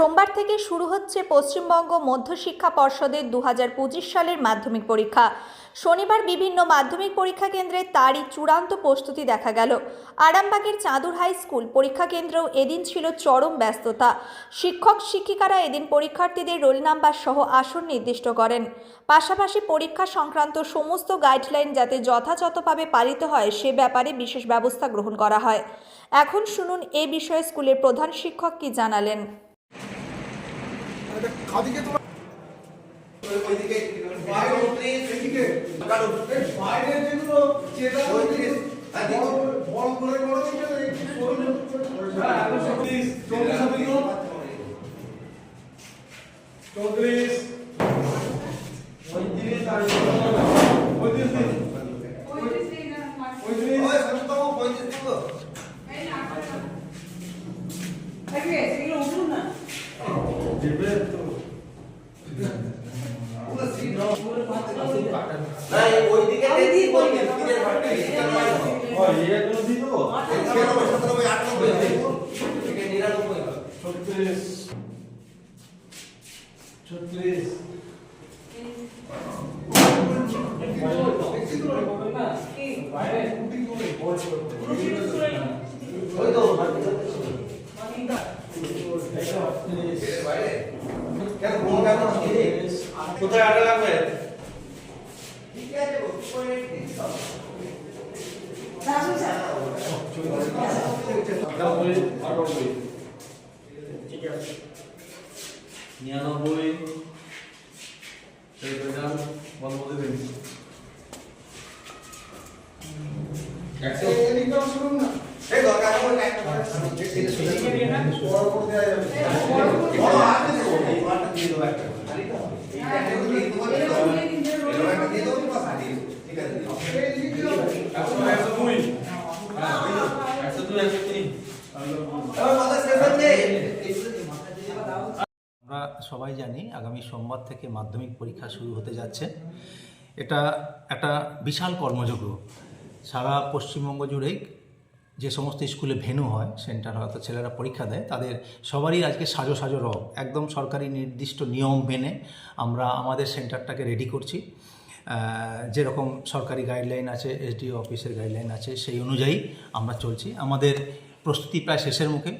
সোমবার থেকে শুরু হচ্ছে পশ্চিমবঙ্গ মধ্যশিক্ষা পর্ষদের দু হাজার পঁচিশ সালের মাধ্যমিক পরীক্ষা। শনিবার বিভিন্ন মাধ্যমিক পরীক্ষা কেন্দ্রে তারই চূড়ান্ত প্রস্তুতি দেখা গেল। আরামবাগের চাঁদুর হাই স্কুল পরীক্ষা কেন্দ্রেও এদিন ছিল চরম ব্যস্ততা। শিক্ষক, শিক্ষিকারা এদিন পরীক্ষার্থীদের রোল নাম্বার সহ আসন নির্দিষ্ট করেন। পাশাপাশি পরীক্ষা সংক্রান্ত সমস্ত গাইডলাইন যাতে যথাযথভাবে পালিত হয়, সে ব্যাপারে বিশেষ ব্যবস্থা গ্রহণ করা হয়। এখন শুনুন এ বিষয়ে স্কুলের প্রধান শিক্ষক কি জানালেন। খাদিকে তোমরা ওইদিকে বাইরে যেগুলো হ্যাঁ। বল করে বড় হ্যাঁ চৌত্রিশ লাগবে ঠিক আছে নিরানব্বই এই প্রোগ্রাম বন্ধ করে দিন একশো এদিকটাও শুনুন না এই দরকার হবে একটা বড় করে দেওয়া যাবে বড় আছে তো এই মালটা দিয়ে দেবো একটা খালি তো এইটা একটু দিয়ে দেবো এরকম একটা দিয়ে দেবো বা সাজিয়ে দেবো। ঠিক আছে দিলাম। এইদিকে যাবে একশো একশো দুই হ্যাঁ একশো দুই একশো তিন এবার মাথা শেষ হচ্ছে আমরা সবাই জানি আগামী সোমবার থেকে মাধ্যমিক পরীক্ষা শুরু হতে যাচ্ছে। এটা একটা বিশাল কর্মযজ্ঞ সারা পশ্চিমবঙ্গ জুড়েই যে সমস্ত স্কুলে ভেনু হয়, সেন্টার হয়তো ছেলেরা পরীক্ষা দেয়, তাদের সবারই আজকে সাজো সাজো রব। একদম সরকারি নির্দিষ্ট নিয়ম মেনে আমরা আমাদের সেন্টারটাকে রেডি করছি। যেরকম সরকারি গাইডলাইন আছে এসডিও অফিসের গাইডলাইন আছে, সেই অনুযায়ী আমরা চলছি। আমাদের প্রস্তুতি প্রায় শেষের মুখে।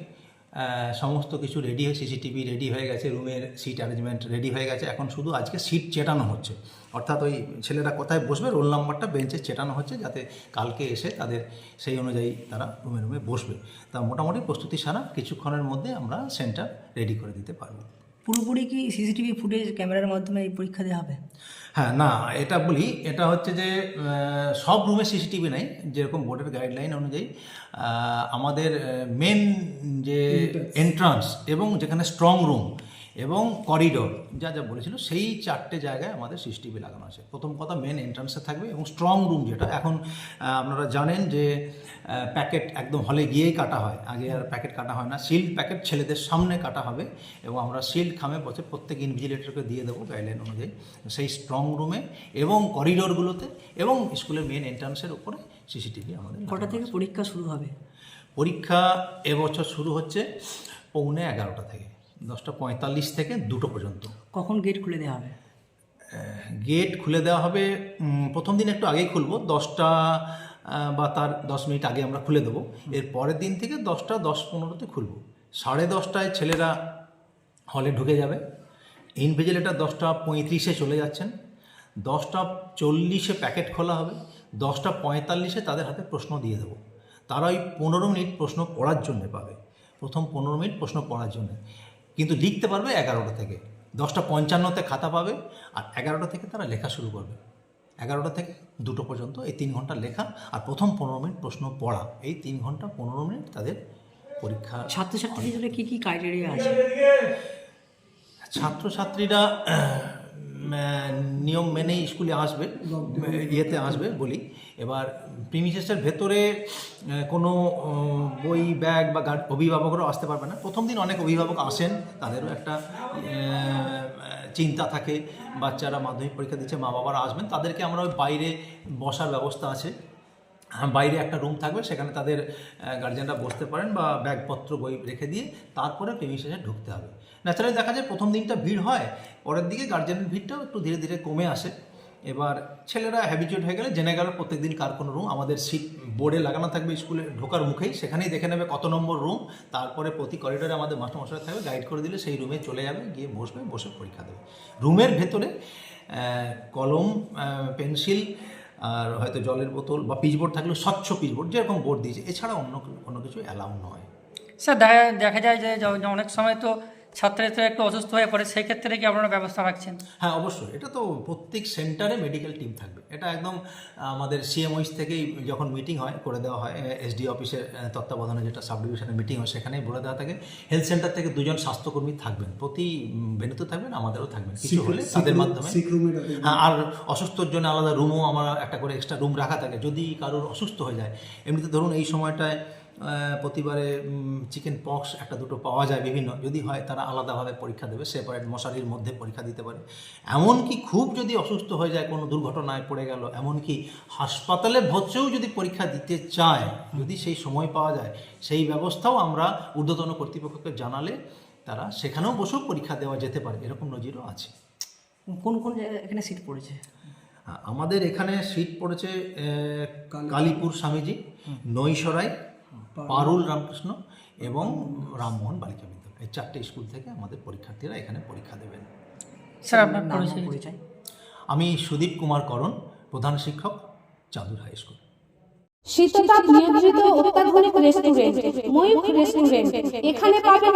সমস্ত কিছু রেডি হয়ে সিসিটিভি রেডি হয়ে গেছে রুমের সিট অ্যারেঞ্জমেন্ট রেডি হয়ে গেছে। এখন শুধু আজকে সিট চেটানো হচ্ছে। অর্থাৎ ওই ছেলেরা কোথায় বসবে রোল নাম্বারটা বেঞ্চে চেটানো হচ্ছে যাতে কালকে এসে তাদের সেই অনুযায়ী তারা রুমে রুমে বসবে। তা মোটামুটি প্রস্তুতি সারা কিছুক্ষণের মধ্যে আমরা সেন্টার রেডি করে দিতে পারব। পুরোপুরি কি সিসিটিভি ফুটেজ ক্যামেরার মাধ্যমে এই পরীক্ষা দেওয়া হবে? হ্যাঁ না এটা বলি এটা হচ্ছে যে সব রুমে সিসিটিভি নাই যেরকম বোর্ডের গাইডলাইন অনুযায়ী আমাদের মেন যে এন্ট্রান্স এবং যেখানে স্ট্রং রুম এবং করিডোর যা যা বলেছিল সেই চারটে জায়গায় আমাদের সিসিটিভি লাগানো আছে। প্রথম কথা মেন এন্ট্রান্সে থাকবে এবং স্ট্রং রুম যেটা। এখন আপনারা জানেন যে প্যাকেট একদম হলে গিয়েই কাটা হয়। আগে আর প্যাকেট কাটা হয় না। সিল্ড প্যাকেট ছেলেদের সামনে কাটা হবে এবং আমরা সিল্ড খামে বসে প্রত্যেক ইনভিজিলেটরকে দিয়ে দেবো গাইডলাইন অনুযায়ী। সেই স্ট্রং রুমে এবং করিডোরগুলোতে এবং স্কুলের মেন এন্ট্রান্সের উপরে সিসিটিভি আমাদের কটা থেকে পরীক্ষা শুরু হবে? পরীক্ষা এবছর শুরু হচ্ছে পৌনে এগারোটা থেকে। দশটা পঁয়তাল্লিশ থেকে দুটো পর্যন্ত। কখন গেট খুলে দেওয়া হবে? গেট খুলে দেওয়া হবে প্রথম দিন একটু আগেই খুলবো দশটা বা তার দশ মিনিট আগে আমরা খুলে দেবো। এর পরের দিন থেকে দশটা দশ পনেরোতে খুলবো। সাড়ে দশটায় ছেলেরা হলে ঢুকে যাবে। ইনভিজিলেটার দশটা পঁয়ত্রিশে চলে যাচ্ছেন। দশটা চল্লিশে প্যাকেট খোলা হবে। দশটা পঁয়তাল্লিশে তাদের হাতে প্রশ্ন দিয়ে দেবো। তারা ওই পনেরো মিনিট প্রশ্ন পড়ার জন্যে পাবে। প্রথম পনেরো মিনিট প্রশ্ন পড়ার জন্য। কিন্তু লিখতে পারবে এগারোটা থেকে। দশটা পঞ্চান্নতে খাতা পাবে আর এগারোটা থেকে তারা লেখা শুরু করবে। এগারোটা থেকে দুটো পর্যন্ত এই তিন ঘণ্টা লেখা আর প্রথম পনেরো মিনিট প্রশ্ন পড়া। এই তিন ঘণ্টা পনেরো মিনিট তাদের পরীক্ষা ছাত্রছাত্রীদের কী কী কি ক্রাইটেরিয়া আছে? ছাত্রছাত্রীরা নিয়ম মেনেই স্কুলে আসবে ইয়েতে আসবে বলি। এবার প্রিমিসেসের ভেতরে কোনো বই ব্যাগ বা গার্ড অভিভাবকরাও আসতে পারবে না। প্রথম দিন অনেক অভিভাবক আসেন, তাদেরও একটা চিন্তা থাকে। বাচ্চারা মাধ্যমিক পরীক্ষা দিচ্ছে মা বাবারা আসবেন। তাদেরকে আমরা ওই বাইরে বসার ব্যবস্থা আছে। বাইরে একটা রুম থাকবে, সেখানে তাদের গার্জেনরা বসতে পারেন বা ব্যাগপত্র, বই রেখে দিয়ে তারপরে প্রেমিসেসে ঢুকতে হবে। ন্যাচারালি দেখা যায় প্রথম দিনটা ভিড় হয়, পরের দিকে গার্জেনের ভিড়টাও একটু ধীরে ধীরে কমে আসে। এবার ছেলেরা হ্যাবিচুয়েট হয়ে গেলে, জেনে গেল প্রত্যেকদিন কার কোনো রুম আমাদের সিট বোর্ডে লাগানো থাকবে স্কুলে ঢোকার মুখেই, সেখানেই দেখে নেবে কত নম্বর রুম তারপরে প্রতি করিডোরে আমাদের মাস্টারমশাই থাকবে গাইড করে দিলে সেই রুমে চলে যাবে, গিয়ে বসবে, বসে পরীক্ষা দেবে। রুমের ভেতরে কলম পেন্সিল আর হয়তো জলের বোতল বা পিচবোর্ড থাকলে স্বচ্ছ পিচবোর্ড যেরকম বোর্ড দিয়েছে। এছাড়া অন্য কোনো কিছু অ্যালাউ নয়। স্যার, দেখা যায় যে অনেক সময় তো ছাত্রছাত্রীরা একটু অসুস্থ হয়ে পড়ে সেই ক্ষেত্রে কি আপনারা ব্যবস্থা রাখছেন? হ্যাঁ অবশ্যই। এটা তো প্রত্যেক সেন্টারে মেডিকেল টিম থাকবে। এটা একদম আমাদের সিএমওইস থেকেই যখন মিটিং হয় করে দেওয়া হয় এসডি অফিসের তত্ত্বাবধানে যেটা সাব ডিভিশনের মিটিং হয় সেখানেই বলে দেওয়া থাকে। হেলথ সেন্টার থেকে দুজন স্বাস্থ্যকর্মী থাকবেন। প্রতি ভেনুতে থাকবেন আমাদেরও থাকবেন। কিছু হলে তাদের মাধ্যমে। হ্যাঁ আর অসুস্থর জন্য আলাদা রুমও আমরা একটা করে এক্সট্রা রুম রাখা থাকে। যদি কারোর অসুস্থ হয়ে যায় এমনিতে ধরুন এই সময়টায় প্রতিবারে চিকেন পক্স একটা দুটো পাওয়া যায় বিভিন্ন। যদি হয় তারা আলাদাভাবে পরীক্ষা দেবে সেপারেট মশারির মধ্যে পরীক্ষা দিতে পারে। এমনকি খুব যদি অসুস্থ হয়ে যায় কোনো দুর্ঘটনায় পড়ে গেল এমনকি হাসপাতালে ভর্তিও যদি পরীক্ষা দিতে চায় যদি সেই সময় পাওয়া যায় সেই ব্যবস্থাও আমরা ঊর্ধ্বতন কর্তৃপক্ষকে জানালে তারা সেখানেও বসেও পরীক্ষা দেওয়া যেতে পারে। এরকম নজিরও আছে। কোন কোন জায়গায় এখানে সিট পড়েছে? আমাদের এখানে সিট পড়েছে কালীপুর। স্বামীজি নৈসরাই পারুল রামকৃষ্ণ এবং রামমোহন বালিকা বিদ্যালয় এই চারটে স্কুল থেকে আমাদের পরীক্ষার্থীরা এখানে পরীক্ষা দেবেন। স্যার আপনার নাম পরিচয়? আমি সুদীপ কুমার করণ প্রধান শিক্ষক চাঁদুর হাই স্কুল। শীততাপ নিয়ন্ত্রিত অত্যাধুনিক রেস্টুরেন্ট ময়ূখ রেস্টুরেন্ট এখানে পাবেন